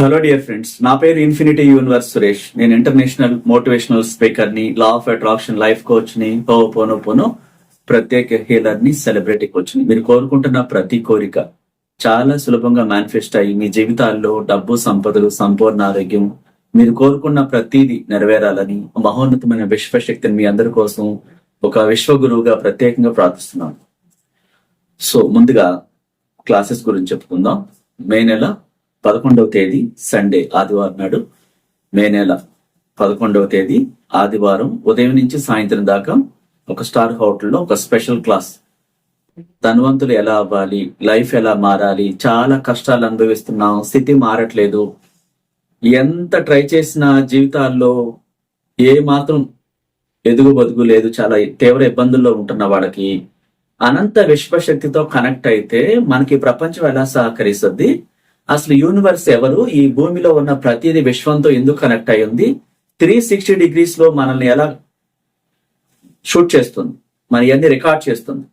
Hello dear friends నా పేరు infinity universe Suresh. నేను ఇంటర్నేషనల్ మోటివేషనల్ స్పీకర్ని లా ఆఫ్ అట్రాక్షన్ లైఫ్ కోచ్ని పోను పోను ప్రత్యేక హీలర్ని సెలబ్రిటీ కోచ్ని. మీరు కోరుకుంటున్న ప్రతి కోరిక చాలా సులభంగా మేనిఫెస్ట్ అయ్యి మీ జీవితాల్లో డబ్బు సంపదలు సంపూర్ణ ఆరోగ్యం మీరు కోరుకున్న ప్రతిదీ నెరవేరాలని మహోన్నతమైన విశ్వశక్తిని మీ అందరి కోసం ఒక విశ్వగురువుగా ప్రత్యేకంగా ప్రార్థిస్తున్నాను. సో ముందుగా క్లాసెస్ గురించి చెప్పుకుందాం. మే నెల పదకొండవ తేదీ సండే ఆదివారం నాడు మే నెల పదకొండవ తేదీ ఆదివారం ఉదయం నుంచి సాయంత్రం దాకా ఒక స్టార్ హోటల్లో ఒక స్పెషల్ క్లాస్. ధనవంతులు ఎలా అవ్వాలి? లైఫ్ ఎలా మారాలి? చాలా కష్టాలు అనుభవిస్తున్నాం. స్థితి మారట్లేదు. ఎంత ట్రై చేసినా జీవితాల్లో ఏ మాత్రం ఎదుగు బతుకు లేదు. చాలా తీవ్ర ఇబ్బందుల్లో ఉంటున్న వాళ్ళకి. అనంత విశ్వశక్తితో కనెక్ట్ అయితే మనకి ప్రపంచం ఎలా సహకరిస్తుంది? అసలు యూనివర్స్ ఎవరు? ఈ భూమిలో ఉన్న ప్రతిదీ విశ్వంతో ఎందుకు కనెక్ట్ అయి ఉంది? త్రీ సిక్స్టీ డిగ్రీస్లో మనల్ని ఎలా షూట్ చేస్తుంది? మన ఇవన్నీ రికార్డ్ చేస్తుంది.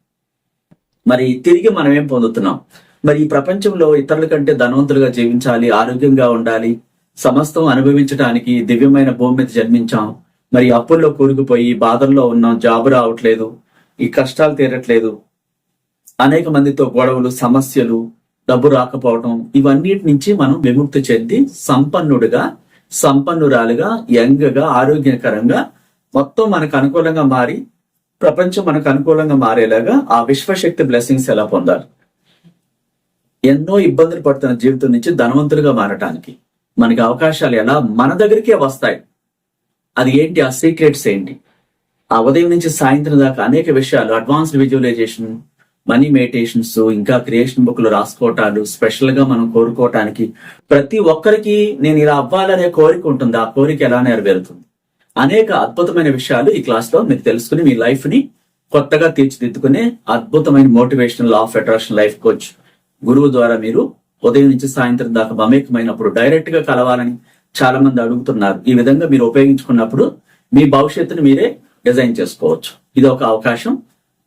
మరి తిరిగి మనం ఏం పొందుతున్నాం? మరి ఈ ప్రపంచంలో ఇతరుల కంటే ధనవంతులుగా జీవించాలి ఆరోగ్యంగా ఉండాలి సమస్తం అనుభవించడానికి దివ్యమైన భూమి మీద జన్మించాం. మరి అప్పుల్లో కూరుకుపోయి బాధల్లో ఉన్నాం జాబు రావట్లేదు ఈ కష్టాలు తీరట్లేదు. అనేక మందితో గొడవలు సమస్యలు డబ్బు రాకపోవడం ఇవన్నిటి నుంచి మనం విముక్తి చెంది సంపన్నుడిగా సంపన్నురాలుగా యంగ్గా ఆరోగ్యకరంగా మొత్తం మనకు అనుకూలంగా మారి ప్రపంచం మనకు అనుకూలంగా మారేలాగా ఆ విశ్వశక్తి బ్లెస్సింగ్స్ ఎలా పొందాలి? ఎన్నో ఇబ్బందులు పడుతున్న జీవితం నుంచి ధనవంతులుగా మారటానికి మనకి అవకాశాలు ఎలా మన దగ్గరికే వస్తాయి? అది ఏంటి? ఆ సీక్రెట్స్ ఏంటి? ఆ ఉదయం నుంచి సాయంత్రం దాకా అనేక విషయాలు అడ్వాన్స్డ్ విజువలైజేషన్ మనీ మెడిటేషన్స్ ఇంకా క్రియేషన్ బుక్లు రాసుకోవటాలు స్పెషల్గా మనం కోరుకోవటానికి ప్రతి ఒక్కరికి నేను ఇలా అవ్వాలనే కోరిక ఉంటుంది. ఆ కోరిక ఎలా నెరవేరుతుంది? అనేక అద్భుతమైన విషయాలు ఈ క్లాస్లో మీరు తెలుసుకుని మీ లైఫ్ని కొత్తగా తీర్చిదిద్దుకునే అద్భుతమైన motivational of attraction life coach గురువు ద్వారా మీరు ఉదయం నుంచి సాయంత్రం దాకా మమేకమైనప్పుడు డైరెక్ట్గా కలవాలని చాలా మంది అడుగుతున్నారు. ఈ విధంగా మీరు ఉపయోగించుకున్నప్పుడు మీ భవిష్యత్తుని మీరే డిజైన్ చేసుకోవచ్చు. ఇది ఒక అవకాశం.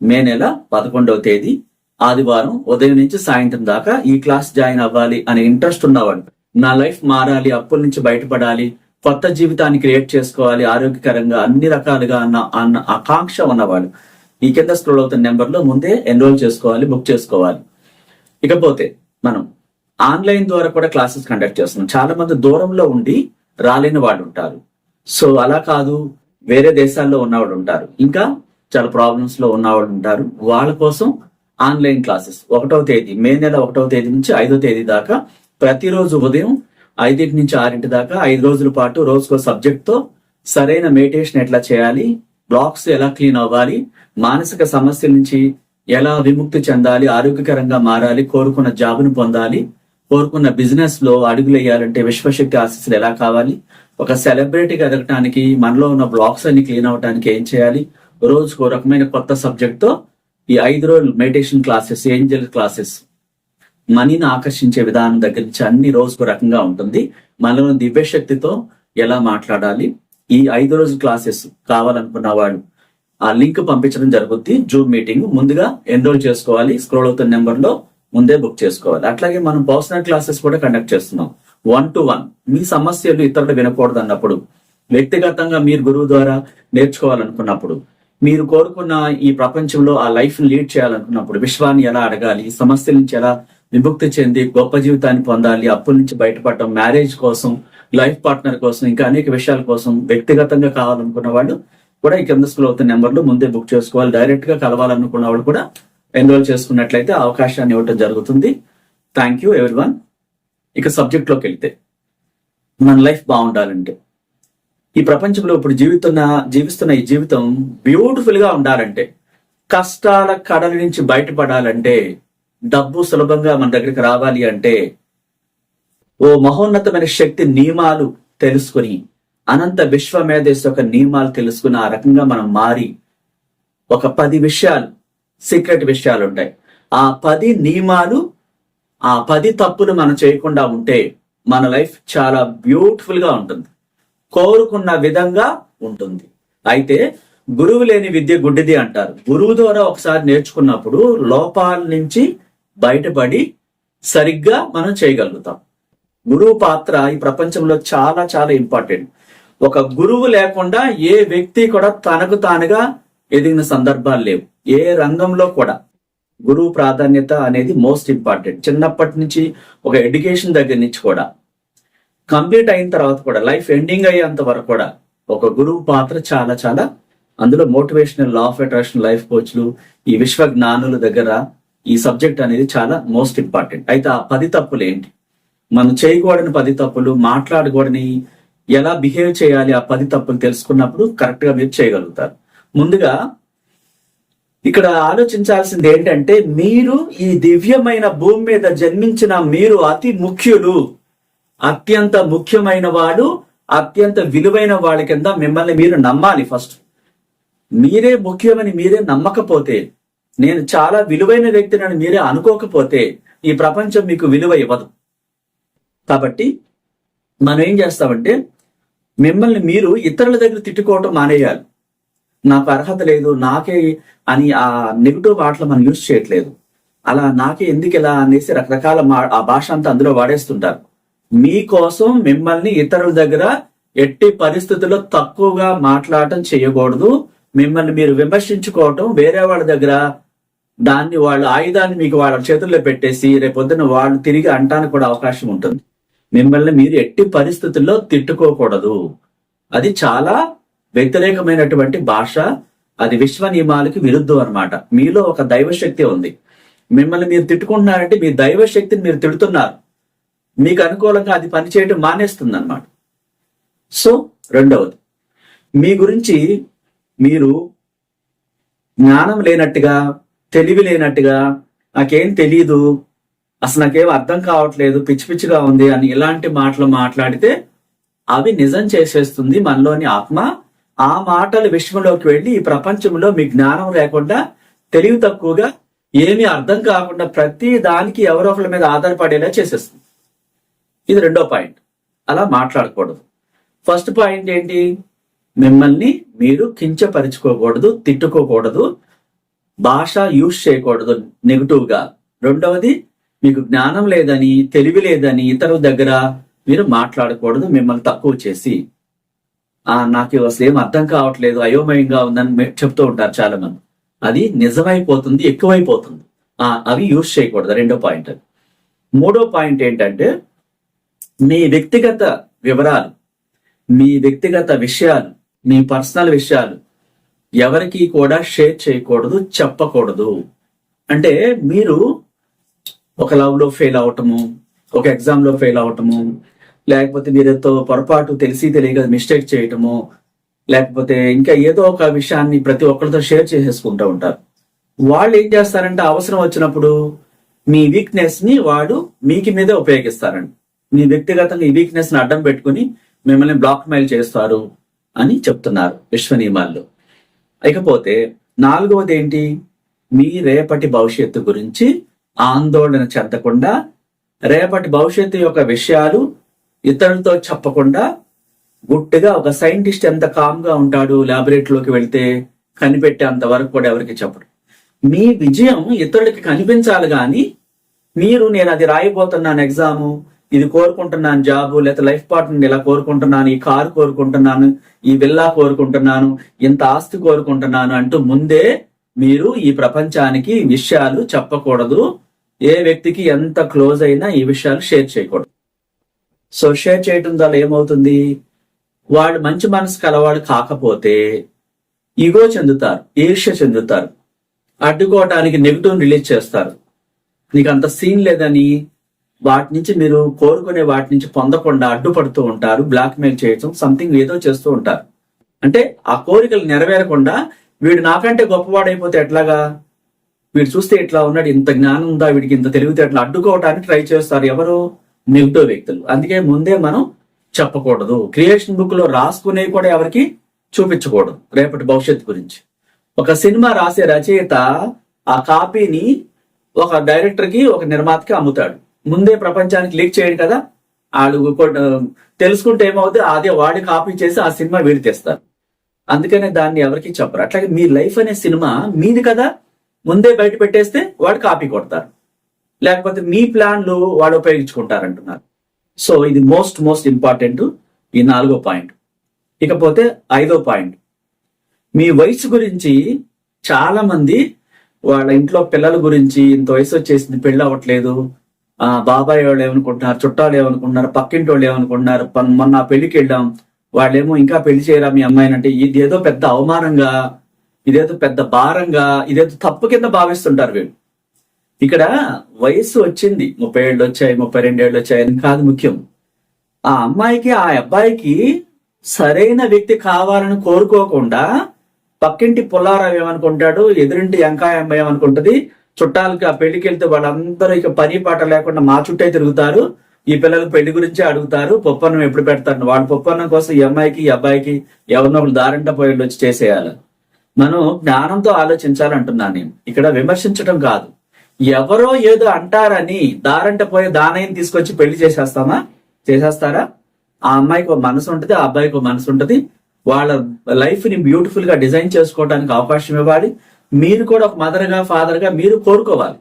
మే నెల పదకొండవ తేదీ ఆదివారం ఉదయం నుంచి సాయంత్రం దాకా ఈ క్లాస్ జాయిన్ అవ్వాలి అనే ఇంట్రెస్ట్ ఉన్నవాడు. నా లైఫ్ మారాలి అప్పుల నుంచి బయటపడాలి కొత్త జీవితాన్ని క్రియేట్ చేసుకోవాలి ఆరోగ్యకరంగా అన్ని రకాలుగా అన్న అన్న ఆకాంక్ష ఉన్నవాడు. ఈ కింద స్క్రోల్ అవుతున్న నెంబర్లో ముందే ఎన్రోల్ చేసుకోవాలి బుక్ చేసుకోవాలి. ఇకపోతే మనం ఆన్లైన్ ద్వారా కూడా క్లాసెస్ కండక్ట్ చేస్తున్నాం. చాలా మంది దూరంలో ఉండి రాలేని వాళ్ళు ఉంటారు. సో అలా కాదు వేరే దేశాల్లో ఉన్నవాడు ఉంటారు. ఇంకా చాలా ప్రాబ్లమ్స్లో ఉన్నవాళ్ళు ఉంటారు. వాళ్ళ కోసం ఆన్లైన్ క్లాసెస్ ఒకటవ తేదీ మే నెల ఒకటవ తేదీ నుంచి ఐదో తేదీ దాకా ప్రతిరోజు ఉదయం ఐదింటి నుంచి ఆరింటి దాకా ఐదు రోజుల పాటు రోజుకో సబ్జెక్ట్తో సరైన మెడిటేషన్ ఎట్లా చేయాలి బ్లాక్స్ ఎలా క్లీన్ అవ్వాలి మానసిక సమస్యల నుంచి ఎలా విముక్తి చెందాలి ఆరోగ్యకరంగా మారాలి కోరుకున్న జాబ్ను పొందాలి కోరుకున్న బిజినెస్లో అడుగులేయాలంటే విశ్వశక్తి ఆశీస్సులు ఎలా కావాలి ఒక సెలబ్రిటీగా ఎదగటానికి మనలో ఉన్న బ్లాక్స్ అన్ని క్లీన్ అవడానికి ఏం చేయాలి రోజుకు ఒక రకమైన కొత్త సబ్జెక్ట్తో ఈ ఐదు రోజులు మెడిటేషన్ క్లాసెస్ ఏంజల్ క్లాసెస్ మనీని ఆకర్షించే విధానం దగ్గర నుంచి అన్ని రోజుకు రకంగా ఉంటుంది. మనలో దివ్యశక్తితో ఎలా మాట్లాడాలి? ఈ ఐదు రోజు క్లాసెస్ కావాలనుకున్న వాళ్ళు ఆ లింక్ పంపించడం జరుగుద్ది. జూమ్ మీటింగ్ ముందుగా ఎన్రోల్ చేసుకోవాలి. స్క్రోల్ అవుతున్న నెంబర్లో ముందే బుక్ చేసుకోవాలి. అట్లాగే మనం పర్సనల్ క్లాసెస్ కూడా కండక్ట్ చేస్తున్నాం. వన్ టు వన్ మీ సమస్యలు ఇతరులు వినకూడదు అన్నప్పుడు వ్యక్తిగతంగా మీరు గురువు ద్వారా నేర్చుకోవాలనుకున్నప్పుడు మీరు కోరుకున్న ఈ ప్రపంచంలో ఆ లైఫ్ లీడ్ చేయాలనుకున్నప్పుడు విశ్వాన్ని ఎలా అడగాలి? సమస్యల నుంచి ఎలా విముక్తి చెంది గొప్ప జీవితాన్ని పొందాలి? అప్పుల నుంచి బయటపడటం మ్యారేజ్ కోసం లైఫ్ పార్ట్నర్ కోసం ఇంకా అనేక విషయాల కోసం వ్యక్తిగతంగా కావాలనుకున్న వాళ్ళు కూడా ఈ కింద స్కూల్ అవుతున్న నెంబర్లు ముందే బుక్ చేసుకోవాలి. డైరెక్ట్గా కలవాలనుకున్న వాళ్ళు కూడా ఎన్రోల్ చేసుకున్నట్లయితే అవకాశాన్ని ఇవ్వటం జరుగుతుంది. థ్యాంక్ యూ వన్ ఇక సబ్జెక్ట్లోకి వెళ్తే మన లైఫ్ బాగుండాలంటే ఈ ప్రపంచంలో ఇప్పుడు జీవితున్న జీవిస్తున్న ఈ జీవితం బ్యూటిఫుల్గా ఉండాలంటే కష్టాల కడల నుంచి బయటపడాలంటే డబ్బు సులభంగా మన దగ్గరికి రావాలి అంటే ఓ మహోన్నతమైన శక్తి నియమాలు తెలుసుకుని అనంత విశ్వమేధస్ యొక్క నియమాలు తెలుసుకుని ఆ రకంగా మనం మారి ఒక పది విషయాలు సీక్రెట్ విషయాలు ఉంటాయి. ఆ పది నియమాలు ఆ పది తప్పులు మనం చేయకుండా ఉంటే మన లైఫ్ చాలా బ్యూటిఫుల్గా ఉంటుంది. కోరుకున్న విధంగా ఉంటుంది. అయితే గురువు లేని విద్య గుడ్డిది అంటారు. గురువు ద్వారా ఒకసారి నేర్చుకున్నప్పుడు లోపాల నుంచి బయటపడి సరిగ్గా మనం చేయగలుగుతాం. గురువు పాత్ర ఈ ప్రపంచంలో చాలా చాలా ఇంపార్టెంట్. ఒక గురువు లేకుండా ఏ వ్యక్తి కూడా తనకు తానుగా ఎదిగిన సందర్భాలు లేవు. ఏ రంగంలో కూడా. గురువు ప్రాధాన్యత అనేది మోస్ట్ ఇంపార్టెంట్. చిన్నప్పటి నుంచి ఒక ఎడ్యుకేషన్ దగ్గర నుంచి కూడా. కంప్లీట్ అయిన తర్వాత కూడా లైఫ్ ఎండింగ్ అయ్యేంత వరకు కూడా ఒక గురువు పాత్ర చాలా చాలా అందులో motivational law of attraction life కోచ్లు ఈ విశ్వ జ్ఞానుల దగ్గర ఈ సబ్జెక్ట్ అనేది చాలా మోస్ట్ ఇంపార్టెంట్ అయితే ఆ పది తప్పులు ఏంటి? మనం చేయకూడని పది తప్పులు మాట్లాడకూడని ఎలా బిహేవ్ చేయాలి ఆ పది తప్పులు తెలుసుకున్నప్పుడు కరెక్ట్గా మీరు చేయగలుగుతారు. ముందుగా ఇక్కడ ఆలోచించాల్సింది ఏంటంటే మీరు ఈ దివ్యమైన భూమి మీద జన్మించిన మీరు అతి ముఖ్యులు. అత్యంత ముఖ్యమైన వాడు అత్యంత విలువైన వాడి కింద మిమ్మల్ని మీరు నమ్మాలి ఫస్ట్ మీరే ముఖ్యమని మీరే నమ్మకపోతే నేను చాలా విలువైన వ్యక్తిని మీరే అనుకోకపోతే ఈ ప్రపంచం మీకు విలువ ఇవ్వదు. కాబట్టి మనం ఏం చేస్తామంటే మిమ్మల్ని మీరు ఇతరుల దగ్గర తిట్టుకోవటం మానేయాలి. నాకు అర్హత లేదు నాకే అని ఆ నెగిటివ్ మాటలు మనం యూజ్ చేయట్లేదు. అలా నాకే ఎందుకు ఇలా అనేసి రకరకాల మా- ఆ భాష అంతా అందులో వాడేస్తుంటారు. మీకోసం మిమ్మల్ని ఇతరుల దగ్గర ఎట్టి పరిస్థితుల్లో తక్కువగా మాట్లాడటం చేయకూడదు. మిమ్మల్ని మీరు విమర్శించుకోవటం వేరే వాళ్ళ దగ్గర దాన్ని వాళ్ళ ఆయుధాన్ని మీకు వాళ్ళ చేతుల్లో పెట్టేసి రేపొద్దున వాళ్ళు తిరిగి అంటానికి కూడా అవకాశం ఉంటుంది. మిమ్మల్ని మీరు ఎట్టి పరిస్థితుల్లో తిట్టుకోకూడదు. అది చాలా వ్యతిరేకమైనటువంటి భాష. అది విశ్వ నియమాలకి విరుద్ధం అన్నమాట. మీలో ఒక దైవశక్తి ఉంది. మిమ్మల్ని మీరు తిట్టుకుంటున్నారంటే మీ దైవశక్తిని మీరు తిడుతున్నారు. మీకు అనుకూలంగా అది పనిచేయడం మానేస్తుంది అనమాట సో రెండవది మీ గురించి మీరు జ్ఞానం లేనట్టుగా తెలివి లేనట్టుగా నాకేం తెలియదు అసలు నాకేం అర్థం కావట్లేదు పిచ్చి పిచ్చిగా ఉంది అని ఇలాంటి మాటలు మాట్లాడితే అవి నిజం చేసేస్తుంది మనలోని ఆత్మ. ఆ మాటలు విశ్వంలోకి వెళ్ళి ఈ ప్రపంచంలో మీ జ్ఞానం లేకుండా తెలివి తక్కువగా ఏమీ అర్థం కాకుండా ప్రతి దానికి ఎవరో ఒకరి మీద ఆధారపడేలా చేసేస్తుంది. ఇది రెండో పాయింట్. అలా మాట్లాడకూడదు. ఫస్ట్ పాయింట్ ఏంటి? మిమ్మల్ని మీరు కించపరుచుకోకూడదు తిట్టుకోకూడదు భాష యూజ్ చేయకూడదు నెగిటివ్గా. రెండవది మీకు జ్ఞానం లేదని తెలివి లేదని ఇతరుల దగ్గర మీరు మాట్లాడకూడదు మిమ్మల్ని తక్కువ చేసి. ఆ నాకు అసలు ఏం అర్థం కావట్లేదు అయోమయంగా ఉందని చెప్తూ ఉంటారు చాలా మంది అది నిజమైపోతుంది ఎక్కువైపోతుంది. ఆ అవి యూజ్ చేయకూడదు రెండో పాయింట్. మూడో పాయింట్ ఏంటంటే మీ వ్యక్తిగత వివరాలు మీ వ్యక్తిగత విషయాలు మీ పర్సనల్ విషయాలు ఎవరికి కూడా షేర్ చేయకూడదు చెప్పకూడదు. అంటే మీరు ఒక లవ్లో ఫెయిల్ అవటము ఒక ఎగ్జామ్లో ఫెయిల్ అవటము లేకపోతే మీరేతో పొరపాటు తెలిసి తెలియక మిస్టేక్ చేయటము లేకపోతే ఇంకా ఏదో ఒక విషయాన్ని ప్రతి ఒక్కరితో షేర్ చేసేసుకుంటూ ఉంటారు. వాళ్ళు ఏం చేస్తారంటే అవసరం వచ్చినప్పుడు మీ వీక్నెస్ని వాడు మీకు మీదే ఉపయోగిస్తారండి. మీ వ్యక్తిగతంగా ఈ వీక్నెస్ని అడ్డం పెట్టుకుని మిమ్మల్ని బ్లాక్ మెయిల్ చేస్తారు అని చెప్తున్నారు విశ్వ ఇకపోతే నాలుగవది ఏంటి? మీ రేపటి భవిష్యత్తు గురించి ఆందోళన చెందకుండా రేపటి భవిష్యత్తు యొక్క విషయాలు ఇతరులతో చెప్పకుండా గుట్టుగా ఒక సైంటిస్ట్ ఎంత కామ్గా ఉంటాడు ల్యాబొరేటరీలోకి వెళ్తే కనిపెట్టేంత వరకు కూడా ఎవరికి చెప్పడు. మీ విజయం ఇతరులకి కనిపించాలి కానీ మీరు నేను అది రాయిపోతున్నాను ఎగ్జాము ఇది కోరుకుంటున్నాను జాబు లేదా లైఫ్ పార్ట్నర్ ఇలా కోరుకుంటున్నాను ఈ కారు కోరుకుంటున్నాను ఈ విల్లా కోరుకుంటున్నాను ఇంత ఆస్తి కోరుకుంటున్నాను అంటూ ముందే మీరు ఈ ప్రపంచానికి విషయాలు చెప్పకూడదు. ఏ వ్యక్తికి ఎంత క్లోజ్ అయినా ఈ విషయాలు షేర్ చేయకూడదు. సో షేర్ చేయటం ద్వారా ఏమవుతుంది? వాడు మంచి మనసు కలవాడు కాకపోతే ఇగో చెందుతారు ఈర్ష్య చెందుతారు అడ్డుకోవటానికి నెగిటివ్ రిలీజ్ చేస్తారు. నీకు అంత సీన్ లేదని వాటి నుంచి మీరు కోరుకునే వాటి నుంచి పొందకుండా అడ్డుపడుతూ ఉంటారు బ్లాక్ మెయిల్ చేయటం సంథింగ్ ఏదో చేస్తూ ఉంటారు. అంటే ఆ కోరికలు నెరవేరకుండా వీడు నాకంటే గొప్పవాడైపోతే ఎట్లాగా? వీడు చూస్తే ఇట్లా ఉన్నాడు? ఇంత జ్ఞానం ఉందా? వీడికి ఇంత తెలివితేటలు అడ్డుకోవటానికి ట్రై చేస్తారు ఎవరు? నెగిటివ్ వ్యక్తులు. అందుకే ముందే మనం చెప్పకూడదు. క్రియేషన్ బుక్లో రాసుకునేవి కూడా ఎవరికి చూపించకూడదు. రేపటి భవిష్యత్తు గురించి. ఒక సినిమా రాసే రచయిత ఆ కాపీని ఒక డైరెక్టర్కి ఒక నిర్మాతకి అమ్ముతాడు. ముందే ప్రపంచానికి లీక్ చేయడు కదా? వాళ్ళు తెలుసుకుంటే ఏమవుతుంది అదే వాడి కాపీ చేసి ఆ సినిమా వీడి తెస్తారు. అందుకనే దాన్ని ఎవరికి చెప్పరు. అట్లాగే మీ లైఫ్ అనే సినిమా మీది కదా? ముందే బయట పెట్టేస్తే వాడు కాపీ కొడతారు. లేకపోతే మీ ప్లాన్లు వాడు ఉపయోగించుకుంటారంటున్నారు. సో ఇది మోస్ట్ మోస్ట్ ఇంపార్టెంట్ ఈ నాలుగో పాయింట్. ఇకపోతే ఐదో పాయింట్. మీ వయసు గురించి చాలా మంది వాళ్ళ ఇంట్లో పిల్లల గురించి ఇంత వయసు వచ్చేసింది పెళ్ళి అవ్వట్లేదు ఆ బాబాయ్ వాళ్ళు ఏమనుకుంటున్నారు చుట్టాలు ఏమనుకుంటున్నారు పక్కింటి వాళ్ళు ఏమనుకుంటున్నారు మొన్న పెళ్ళికి వెళ్ళాం వాళ్ళేమో ఇంకా పెళ్ళి చేయరా మీ అమ్మాయిని అంటే ఇదేదో పెద్ద అవమానంగా ఇదేదో పెద్ద భారంగా ఇదేదో తప్పు కింద భావిస్తుంటారు వీళ్ళు. ఇక్కడ వయసు వచ్చింది ముప్పై ఏళ్ళు వచ్చాయి ముప్పై రెండు ఏళ్ళు వచ్చాయి అని కాదు ముఖ్యం. ఆ అమ్మాయికి ఆ అబ్బాయికి సరైన వ్యక్తి కావాలని కోరుకోకుండా పక్కింటి పుల్లారావు ఏమనుకుంటాడు ఎదురింటి వెంకాయ అమ్మాయి ఏమనుకుంటది చుట్టాలకి ఆ పెళ్ళికి వెళ్తే వాళ్ళందరూ ఇక పని పాట లేకుండా మా చుట్టే తిరుగుతారు. ఈ పిల్లలు పెళ్ళి గురించే అడుగుతారు. పొప్పన్నం ఎప్పుడు పెడతారు? వాళ్ళ పొప్పన్నం కోసం ఈ అమ్మాయికి ఈ అబ్బాయికి ఎవరినో ఒకరు దారంట పోయి వచ్చి చేసేయాలి. మనం జ్ఞానంతో ఆలోచించాలంటున్నాను నేను. ఇక్కడ విమర్శించడం కాదు. ఎవరో ఏదో అంటారని దారంట పోయే దానయ్యని తీసుకొచ్చి పెళ్ళి చేసేస్తామా? చేసేస్తారా? ఆ అమ్మాయికి ఒక మనసు ఉంటుంది ఆ అబ్బాయికి ఒక మనసు ఉంటుంది. వాళ్ళ లైఫ్ని బ్యూటిఫుల్గా డిజైన్ చేసుకోవడానికి అవకాశం ఇవ్వాలి. మీరు కూడా ఒక మదర్గా ఫాదర్గా మీరు కోరుకోవాలి.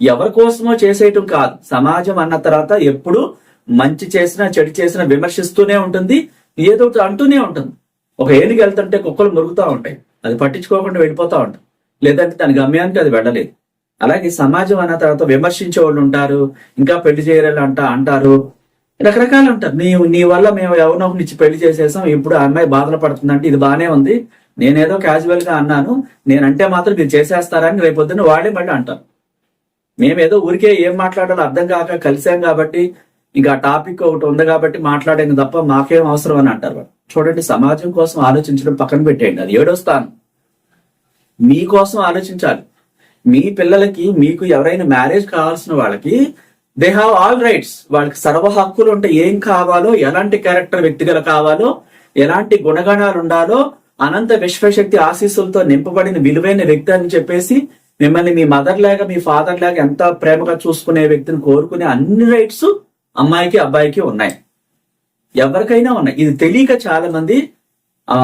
ఎవరి కోసమో చేసేయటం కాదు. సమాజం అన్న తర్వాత ఎప్పుడు మంచి చేసినా చెడు చేసినా విమర్శిస్తూనే ఉంటుంది. ఏదో ఒకటి అంటూనే ఉంటుంది. ఒక ఏనుగు వెళ్తుంటే కుక్కలు మురుగుతూ ఉంటాయి. అది పట్టించుకోకుండా వెళ్ళిపోతూ ఉంటాయి. లేదంటే తన గమ్యానికి అది వెళ్ళలేదు. అలాగే సమాజం అన్న తర్వాత విమర్శించే వాళ్ళు ఉంటారు. ఇంకా పెళ్ళి చేయాలి అంట అంటారు. రకరకాలు ఉంటారు నీ నీ వల్ల మేము ఎవరినో ఒకరిని పెళ్ళి చేసేసాం. ఇప్పుడు ఆ అమ్మాయి బాధలు పడుతుందంటే ఇది బాగానే ఉంది. నేనేదో క్యాజువల్గా అన్నాను నేనంటే మాత్రం మీరు చేసేస్తారని రేపొద్దున వాడే మళ్ళీ అంటారు. మేమేదో ఊరికే ఏం మాట్లాడాలో అర్థం కాక కలిసాం కాబట్టి ఇంకా టాపిక్ ఒకటి ఉంది కాబట్టి మాట్లాడేది తప్ప మాకేం అవసరం అని అంటారు వాళ్ళు. చూడండి సమాజం కోసం ఆలోచించడం పక్కన పెట్టేయండి. అది ఏడో స్థానం. మీకోసం ఆలోచించాలి. మీ పిల్లలకి మీకు ఎవరైనా మ్యారేజ్ కావాల్సిన వాళ్ళకి దే హ్యావ్ ఆల్ రైట్స్ వాళ్ళకి సర్వ హక్కులు ఉంటే ఏం కావాలో ఎలాంటి క్యారెక్టర్ వ్యక్తిగత కావాలో ఎలాంటి గుణగణాలు ఉండాలో అనంత విశ్వశక్తి ఆశీస్సులతో నింపబడిన విలువైన వ్యక్తి అని చెప్పేసి మిమ్మల్ని మీ మదర్ లాగా మీ ఫాదర్ లాగా ఎంత ప్రేమగా చూసుకునే వ్యక్తిని కోరుకునే అన్ని రైట్స్ అమ్మాయికి అబ్బాయికి ఉన్నాయి. ఎవరికైనా ఉన్నాయి. ఇది తెలియక చాలా మంది ఆ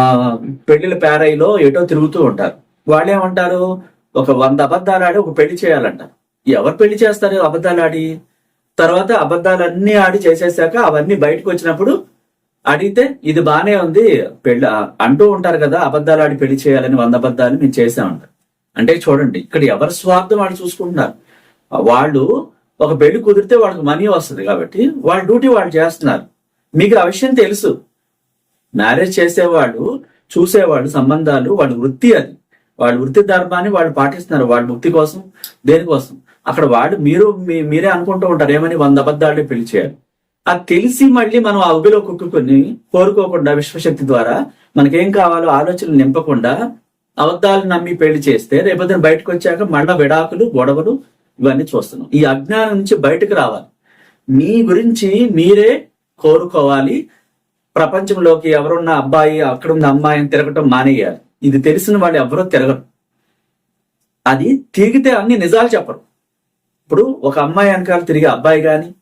పెళ్ళిల పేరైలో ఎటో తిరుగుతూ ఉంటారు. వాళ్ళు ఏమంటారు? ఒక వంద అబద్ధాలు ఆడి ఒక పెళ్ళి చేయాలంట ఎవరు పెళ్ళి చేస్తారు అబద్ధాలు ఆడి? తర్వాత అబద్ధాలన్నీ ఆడి చేసేసాక అవన్నీ బయటకు వచ్చినప్పుడు అడిగితే ఇది బానే ఉంది పెళ్ళి అంటూ ఉంటారు కదా అబద్ధాలు ఆడి పెళ్ళి చేయాలని వంద అబద్ధాలు మేము చేసామంట అంటే చూడండి ఇక్కడ ఎవరి స్వార్థం వాళ్ళు చూసుకుంటున్నారు? వాళ్ళు ఒక పెళ్ళి కుదిరితే వాళ్ళకి మనీ వస్తుంది కాబట్టి వాళ్ళ డ్యూటీ వాళ్ళు చేస్తున్నారు. మీకు ఆ విషయం తెలుసు. మ్యారేజ్ చేసేవాళ్ళు చూసేవాళ్ళు సంబంధాలు వాళ్ళ వృత్తి అది. వాళ్ళ వృత్తి ధర్మాన్ని వాళ్ళు పాటిస్తున్నారు వాళ్ళ ముక్తి కోసం దేనికోసం. అక్కడ వాళ్ళు మీరు మీ- మీరే అనుకుంటూ ఉంటారు ఏమని వంద అబద్ధాలు పెళ్ళి చేయాలి. అది తెలిసి మళ్ళీ మనం ఆ ఉబిలో కుక్కుని కోరుకోకుండా విశ్వశక్తి ద్వారా మనకేం కావాలో ఆలోచనలు నింపకుండా అబద్ధాలు నమ్మి పెళ్ళి చేస్తే రేపొద్దున బయటకు వచ్చాక మళ్ళా విడాకులు గొడవలు ఇవన్నీ చూస్తున్నాం. ఈ అజ్ఞానం నుంచి బయటకు రావాలి. మీ గురించి మీరే కోరుకోవాలి. ప్రపంచంలోకి ఎవరున్న అబ్బాయి అక్కడున్న అమ్మాయి అని తిరగటం మానేయాలి. ఇది తెలిసిన వాళ్ళు ఎవరో తిరగరు. అది తిరిగితే అన్ని నిజాలు చెప్పరు. ఇప్పుడు ఒక అమ్మాయి వెనకాల తిరిగి అబ్బాయి కానీ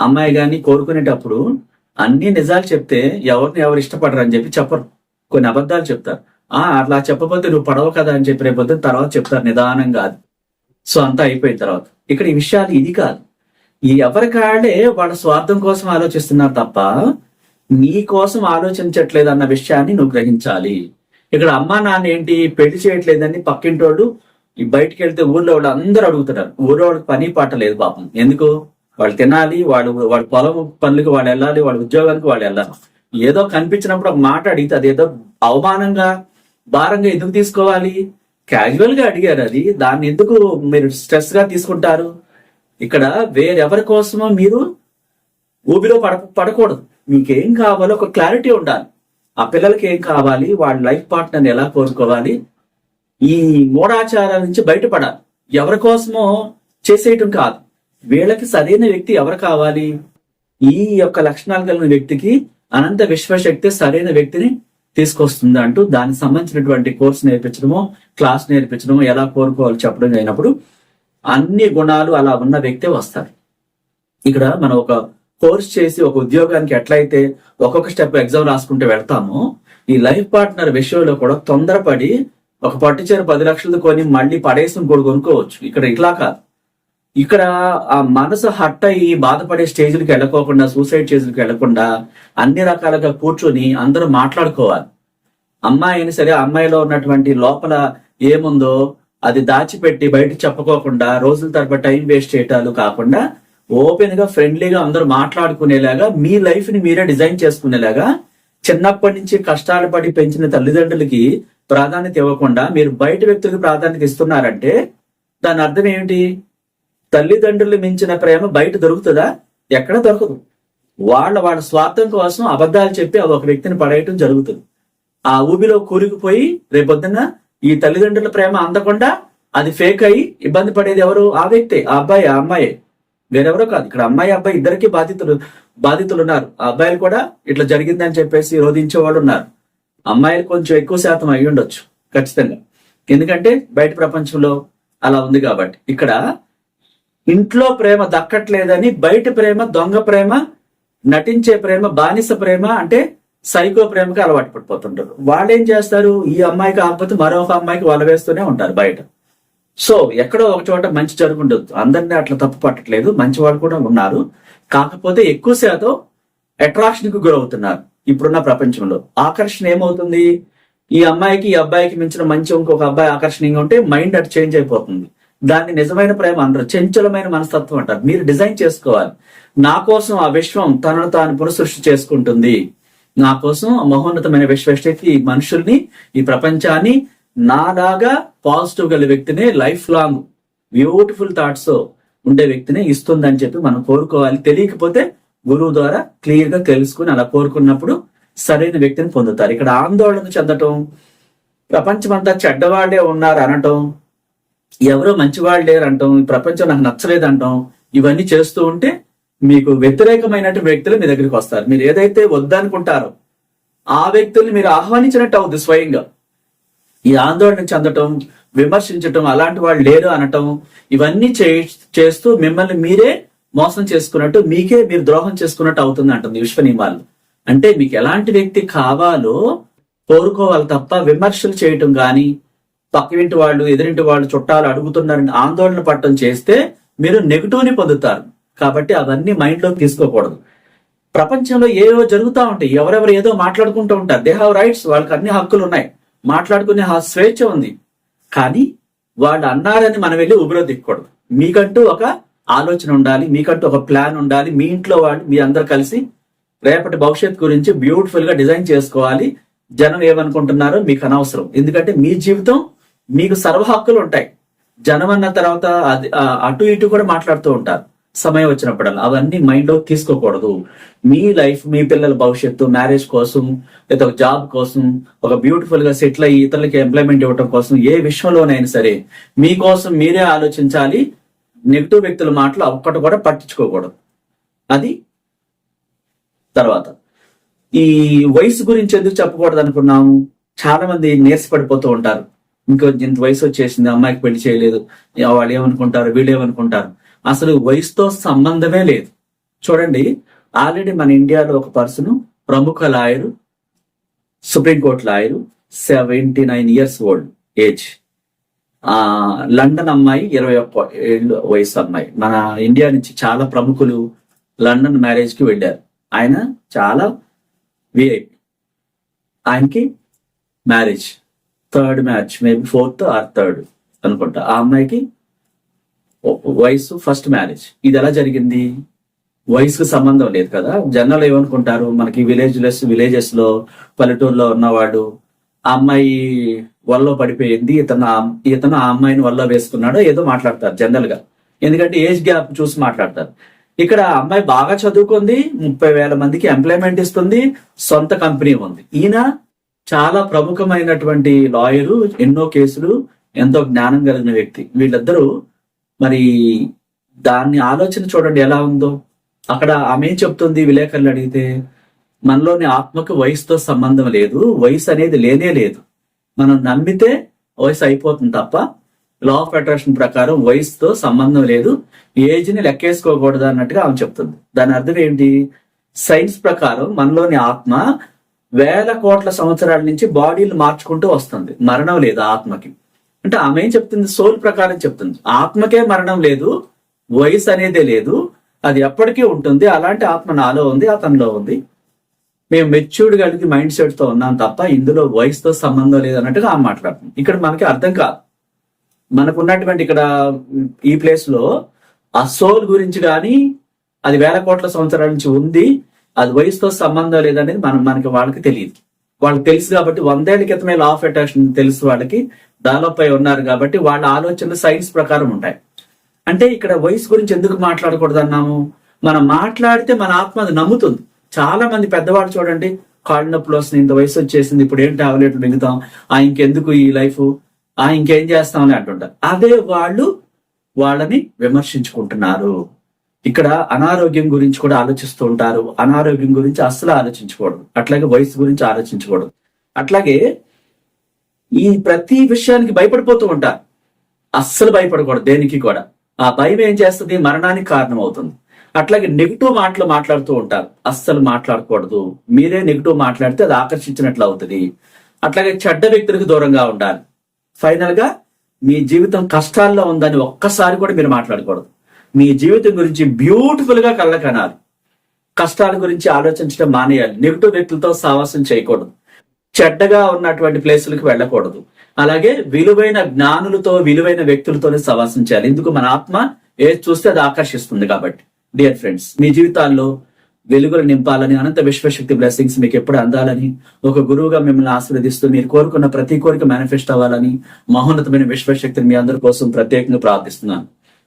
అమ్మాయి గాని కోరుకునేటప్పుడు అన్ని నిజాలు చెప్తే ఎవరిని ఎవరు ఇష్టపడరు అని చెప్పి చెప్పరు. కొన్ని అబద్ధాలు చెప్తారు ఆ అట్లా చెప్పకపోతే నువ్వు పడవు కదా అని చెప్పి రేపొద్దు తర్వాత చెప్తారు. నిదానం కాదు. సో అంతా అయిపోయిన తర్వాత. ఇక్కడ ఈ విషయాలు ఇది కాదు. ఈ ఎవరికాడే వాళ్ళ స్వార్థం కోసం ఆలోచిస్తున్నారు తప్ప నీ కోసం ఆలోచించట్లేదు అన్న విషయాన్ని నువ్వు గ్రహించాలి. ఇక్కడ అమ్మా నాన్న ఏంటి? పెళ్ళి చేయట్లేదని పక్కింటోళ్ళు బయటికి వెళ్తే ఊర్లో వాళ్ళు అందరూ అడుగుతున్నారు. ఊర్లో వాళ్ళకి పని పాట లేదు పాపం. ఎందుకు? వాళ్ళు తినాలి వాళ్ళు వాళ్ళ పొలం పనులకు వాళ్ళు వెళ్ళాలి వాళ్ళ ఉద్యోగానికి వాళ్ళు వెళ్ళాలి. ఏదో కనిపించినప్పుడు ఒక మాట అడిగితే అది ఏదో అవమానంగా భారంగా ఎందుకు తీసుకోవాలి? క్యాజువల్గా అడిగారు అది. దాన్ని ఎందుకు మీరు స్ట్రెస్గా తీసుకుంటారు? ఇక్కడ వేరెవరి కోసమో మీరు ఊబిలో పడ పడకూడదు. మీకేం కావాలో ఒక క్లారిటీ ఉండాలి. ఆ పిల్లలకి ఏం కావాలి? వాళ్ళ లైఫ్ పార్ట్నర్ ఎలా కోరుకోవాలి? ఈ మూఢాచారాల నుంచి బయటపడాలి. ఎవరి కోసమో చేసేయటం కాదు. వీళ్ళకి సరైన వ్యక్తి ఎవరు కావాలి? ఈ యొక్క లక్షణాలు కలిగిన వ్యక్తికి అనంత విశ్వశక్తి సరైన వ్యక్తిని తీసుకొస్తుంది అంటూ దానికి సంబంధించినటువంటి కోర్స్ నేర్పించడము క్లాస్ నేర్పించడము ఎలా కోరుకోవాలి చెప్పడం అయినప్పుడు అన్ని గుణాలు అలా ఉన్న వ్యక్తే వస్తారు ఇక్కడ మనం ఒక కోర్స్ చేసి ఒక ఉద్యోగానికి ఎట్లయితే ఒక్కొక్క స్టెప్ ఎగ్జామ్ రాసుకుంటూ వెళ్తామో ఈ లైఫ్ పార్ట్నర్ విషయంలో కూడా తొందరపడి ఒక పట్టుచీర పది లక్షలు కొని మళ్ళీ పడేసి కూడా కొనుక్కోవచ్చు. ఇక్కడ ఇట్లా కాదు. ఇక్కడ ఆ మనసు హట్ అయ్యి బాధపడే స్టేజ్లకు వెళ్ళకోకుండా సూసైడ్ స్టేజ్లకు వెళ్ళకుండా అన్ని రకాలుగా కూర్చొని అందరూ మాట్లాడుకోవాలి. అమ్మాయి అయినా సరే అమ్మాయిలో ఉన్నటువంటి లోపల ఏముందో అది దాచిపెట్టి బయట చెప్పుకోకుండా రోజుల తరపు టైం వేస్ట్ చేయటాలు కాకుండా ఓపెన్గా ఫ్రెండ్లీగా అందరూ మాట్లాడుకునేలాగా మీ లైఫ్ని మీరే డిజైన్ చేసుకునేలాగా చిన్నప్పటి నుంచి కష్టాలు పడి పెంచిన తల్లిదండ్రులకి ప్రాధాన్యత ఇవ్వకుండా మీరు బయట వ్యక్తులకు ప్రాధాన్యత ఇస్తున్నారంటే దాని అర్థం ఏమిటి? తల్లిదండ్రులు మించిన ప్రేమ బయట దొరుకుతుందా? ఎక్కడ దొరకదు. వాళ్ళ వాళ్ళ స్వార్థం కోసం అబద్ధాలు చెప్పి ఒక వ్యక్తిని పడేయటం జరుగుతుంది. ఆ ఊబిలో కూరుకుపోయి రేపొద్దున ఈ తల్లిదండ్రుల ప్రేమ అందకుండా అది ఫేక్ అయి ఇబ్బంది పడేది ఎవరు? ఆ వ్యక్తే ఆ అబ్బాయి ఆ అమ్మాయి. వేరెవరో కాదు. ఇక్కడ అమ్మాయి అబ్బాయి ఇద్దరికి బాధితులు బాధితులు ఉన్నారు ఆ అబ్బాయిలు కూడా ఇట్లా జరిగిందని చెప్పేసి రోధించే వాళ్ళు ఉన్నారు. అమ్మాయిలు కొంచెం ఎక్కువ శాతం అయి ఉండొచ్చు ఖచ్చితంగా. ఎందుకంటే బయట ప్రపంచంలో అలా ఉంది కాబట్టి. ఇక్కడ ఇంట్లో ప్రేమ దక్కట్లేదని బయట ప్రేమ దొంగ ప్రేమ నటించే ప్రేమ బానిస ప్రేమ అంటే సైకో ప్రేమకి అలవాటు పడిపోతుంటారు. వాళ్ళు ఏం చేస్తారు? ఈ అమ్మాయి కాకపోతే మరొక అమ్మాయికి వల వేస్తూనే ఉంటారు బయట. సో ఎక్కడో ఒక చోట మంచి జరుగుండదు అందరినీ అట్లా తప్పు పట్టట్లేదు. మంచి వాళ్ళు కూడా ఉన్నారు. కాకపోతే ఎక్కువ శాతం అట్రాక్షన్కు గురవుతున్నారు ఇప్పుడున్న ప్రపంచంలో. ఆకర్షణ ఏమవుతుంది? ఈ అమ్మాయికి ఈ అబ్బాయికి మించిన మంచి ఇంకొక అబ్బాయి ఆకర్షణీయంగా ఉంటే మైండ్ అటు చేంజ్ అయిపోతుంది. దాన్ని నిజమైన ప్రేమ అంటారు చంచలమైన మనస్తత్వం అంటారు. మీరు డిజైన్ చేసుకోవాలి. నా కోసం ఆ విశ్వం తనను తాను పునఃసృష్టి చేసుకుంటుంది. నా కోసం మహోన్నతమైన విశ్వశక్తి ఈ మనుషుల్ని ఈ ప్రపంచాన్ని నాలాగా పాజిటివ్ గల వ్యక్తిని లైఫ్ లాంగ్ బ్యూటిఫుల్ థాట్స్ ఉండే వ్యక్తిని ఇస్తుందని చెప్పి మనం కోరుకోవాలి. తెలియకపోతే గురువు ద్వారా క్లియర్గా తెలుసుకుని అలా కోరుకున్నప్పుడు సరైన వ్యక్తిని పొందుతారు. ఇక్కడ ఆందోళన చెందటం ప్రపంచమంతా చెడ్డవాళ్ళే ఉన్నారు అనటం ఎవరో మంచివాళ్ళు లేరు అంటాం ఈ ప్రపంచం నాకు నచ్చలేదు అంటాం ఇవన్నీ చేస్తూ ఉంటే మీకు వ్యతిరేకమైనటువంటి వ్యక్తులు మీ దగ్గరికి వస్తారు. మీరు ఏదైతే వద్దనుకుంటారో ఆ వ్యక్తుల్ని మీరు ఆహ్వానించినట్టు అవుతుంది స్వయంగా. ఈ ఆందోళన చెందటం విమర్శించటం అలాంటి వాళ్ళు లేరు అనటం ఇవన్నీ చే- చేస్తూ మిమ్మల్ని మీరే మోసం చేసుకున్నట్టు మీకే మీరు ద్రోహం చేసుకున్నట్టు అవుతుంది అంటుంది విశ్వ నియమాలు అంటే మీకు ఎలాంటి వ్యక్తి కావాలో కోరుకోవాలి తప్ప విమర్శలు చేయటం కానీ పక్కవింటి వాళ్ళు ఎదురింటి వాళ్ళు చుట్టాలు అడుగుతున్నారని ఆందోళన పట్టడం చేస్తే మీరు నెగిటివ్ని పొందుతారు. కాబట్టి అవన్నీ మైండ్లోకి తీసుకోకూడదు. ప్రపంచంలో ఏవో జరుగుతూ ఉంటాయి. ఎవరెవరు ఏదో మాట్లాడుకుంటూ ఉంటారు. దే హావ్ రైట్స్ వాళ్ళకి అన్ని హక్కులు ఉన్నాయి. మాట్లాడుకునే స్వేచ్ఛ ఉంది. కానీ వాళ్ళు అన్నారని మనం వెళ్ళి ఉబులో దిక్కకూడదు మీకంటూ ఒక ఆలోచన ఉండాలి. మీకంటూ ఒక ప్లాన్ ఉండాలి. మీ ఇంట్లో వాళ్ళు మీ అందరు కలిసి రేపటి భవిష్యత్ గురించి బ్యూటిఫుల్గా డిజైన్ చేసుకోవాలి. జనం ఏమనుకుంటున్నారో మీకు అనవసరం. ఎందుకంటే మీ జీవితం మీకు సర్వ హక్కులు ఉంటాయి. జనం అన్న తర్వాత అది అటు ఇటు కూడా మాట్లాడుతూ ఉంటారు. సమయం వచ్చినప్పుడల్లా. అవన్నీ మైండ్లో తీసుకోకూడదు. మీ లైఫ్ మీ పిల్లల భవిష్యత్తు మ్యారేజ్ కోసం లేదా ఒక జాబ్ కోసం ఒక బ్యూటిఫుల్గా సెటిల్ అయ్యి ఇతరులకి ఎంప్లాయ్మెంట్ ఇవ్వడం కోసం ఏ విషయంలోనైనా సరే మీకోసం మీరే ఆలోచించాలి. నెగిటివ్ వ్యక్తుల మాటలు ఒక్కటి కూడా పట్టించుకోకూడదు. అది తర్వాత. ఈ వయసు గురించి ఎందుకు చెప్పకూడదు అనుకున్నాము చాలా మంది నీరసపడిపోతూ ఉంటారు. ఇంకో ఇంత వయసు వచ్చేసింది అమ్మాయికి పెళ్ళి చేయలేదు. వాళ్ళు ఏమనుకుంటారు? వీళ్ళు ఏమనుకుంటారు? అసలు వయసుతో సంబంధమే లేదు. చూడండి ఆల్రెడీ మన ఇండియాలో ఒక పర్సన్ ప్రముఖ lawyer supreme court lawyer seventy nine years old age. ఆ లండన్ అమ్మాయి ఇరవై ఒక్క ఏళ్ళు వయసు అమ్మాయి. మన ఇండియా నుంచి చాలా ప్రముఖులు లండన్ మ్యారేజ్కి వెళ్ళారు. ఆయన చాలా విఐపి ఆయనకి marriage. Third match maybe fourth or third అనుకుంటా. ఆ అమ్మాయికి వయసు ఫస్ట్ మ్యారేజ్. ఇది ఎలా జరిగింది? వయసుకు సంబంధం లేదు కదా. జనాలు ఏమనుకుంటారు? మనకి విలేజ్లెస్ విలేజెస్లో పల్లెటూరులో ఉన్నవాడు ఆ అమ్మాయి వల్ల పడిపోయింది ఇతను ఇతను ఆ అమ్మాయిని వల్ల వేసుకున్నాడో ఏదో మాట్లాడతారు జనరల్గా ఎందుకంటే ఏజ్ గ్యాప్ చూసి మాట్లాడతారు. ఇక్కడ అమ్మాయి బాగా చదువుకుంది ముప్పై వేల మందికి ఎంప్లాయ్మెంట్ ఇస్తుంది సొంత కంపెనీ ఉంది. ఈయన చాలా ప్రముఖమైనటువంటి లాయరు ఎన్నో కేసులు ఎంతో జ్ఞానం కలిగిన వ్యక్తి. వీళ్ళిద్దరూ మరి దాన్ని ఆలోచన చూడండి ఎలా ఉందో. అక్కడ ఆమె ఏం చెప్తుంది? విలేకరులు అడిగితే మనలోని ఆత్మకు వయసుతో సంబంధం లేదు వయసు అనేది లేనే లేదు. మనం నమ్మితే వయసు అయిపోతుంది తప్ప లా ఆఫ్ అట్రాక్షన్ ప్రకారం వయసుతో సంబంధం లేదు ఏజ్ని లెక్కేసుకోకూడదు అన్నట్టుగా ఆమె చెప్తుంది. దాని అర్థం ఏంటి? సైన్స్ ప్రకారం మనలోని ఆత్మ వేల కోట్ల సంవత్సరాల నుంచి బాడీలు మార్చుకుంటూ వస్తుంది. మరణం లేదు ఆత్మకి. అంటే ఆమె ఏం చెప్తుంది? సోల్ ప్రకారం చెప్తుంది. ఆత్మకే మరణం లేదు వయసు అనేదే లేదు అది ఎప్పటికీ ఉంటుంది. అలాంటి ఆత్మ నాలో ఉంది అతనిలో ఉంది. మేము మెచ్యూర్డ్ కలిగి మైండ్ సెట్తో ఉన్నాం తప్ప ఇందులో వయసుతో సంబంధం లేదు అన్నట్టుగా ఆమె మాట్లాడుతుంది. ఇక్కడ మనకి అర్థం కాదు. మనకు ఉన్నటువంటి ఇక్కడ ఈ ప్లేస్లో ఆ సోల్ గురించి కానీ అది వేల కోట్ల సంవత్సరాల నుంచి ఉంది అది వయసుతో సంబంధం లేదనేది మనం మనకి వాళ్ళకి తెలియదు. వాళ్ళకి తెలుసు కాబట్టి వందేళ్ళ క్రితమే లా ఆఫ్ అట్రాక్షన్ తెలుసు వాళ్ళకి డెవలప్ ఉన్నారు కాబట్టి వాళ్ళ ఆలోచనలు సైన్స్ ప్రకారం ఉంటాయి. అంటే ఇక్కడ వయసు గురించి ఎందుకు మాట్లాడకూడదు అన్నాము? మనం మాట్లాడితే మన ఆత్మ అది నమ్ముతుంది. చాలా మంది పెద్దవాళ్ళు చూడండి కాళ్ళు నొప్పులు వస్తుంది ఇంత వయసు వచ్చేసింది ఇప్పుడు ఏం టాబ్లెట్లు మిగుతాం ఆ ఇంకెందుకు ఈ లైఫ్ ఆ ఇంకేం చేస్తామని అంటుంటారు. అదే వాళ్ళు వాళ్ళని విమర్శించుకుంటున్నారు. ఇక్కడ అనారోగ్యం గురించి కూడా ఆలోచిస్తూ ఉంటారు. అనారోగ్యం గురించి అస్సలు ఆలోచించకూడదు. అట్లాగే వయసు గురించి ఆలోచించకూడదు. అట్లాగే ఈ ప్రతి విషయానికి భయపడిపోతూ ఉంటారు. అస్సలు భయపడకూడదు దేనికి కూడా. ఆ భయం ఏం చేస్తుంది? మరణానికి కారణం అవుతుంది అట్లాగే నెగిటివ్ మాటలు మాట్లాడుతూ ఉంటారు. అస్సలు మాట్లాడకూడదు. మీరే నెగిటివ్ మాట్లాడితే అది ఆకర్షించినట్లు అవుతుంది. అట్లాగే చెడ్డ వ్యక్తులకు దూరంగా ఉండాలి. ఫైనల్గా మీ జీవితం కష్టాల్లో ఉందని ఒక్కసారి కూడా మీరు మాట్లాడకూడదు. మీ జీవితం గురించి బ్యూటిఫుల్గా కళ్ళ కనాలి. కష్టాల గురించి ఆలోచించడం మానేయాలి. నెగిటివ్ వ్యక్తులతో సావాసం చేయకూడదు. చెడ్డగా ఉన్నటువంటి ప్లేసులకు వెళ్ళకూడదు. అలాగే విలువైన జ్ఞానులతో విలువైన వ్యక్తులతోనే సవాసం చేయాలి. ఎందుకు మన ఆత్మ ఏది చూస్తే అది ఆకర్షిస్తుంది కాబట్టి. డియర్ ఫ్రెండ్స్ మీ జీవితాల్లో వెలుగులు నింపాలని అనంత విశ్వశక్తి బ్లెస్సింగ్స్ మీకు ఎప్పుడు అందాలని ఒక గురువుగా మిమ్మల్ని ఆశీర్వదిస్తూ మీరు కోరుకున్న ప్రతి కోరిక మేనిఫెస్ట్ అవ్వాలని మహోన్నతమైన విశ్వశక్తిని మీ అందరి కోసం ప్రత్యేకంగా ప్రార్థిస్తున్నాను.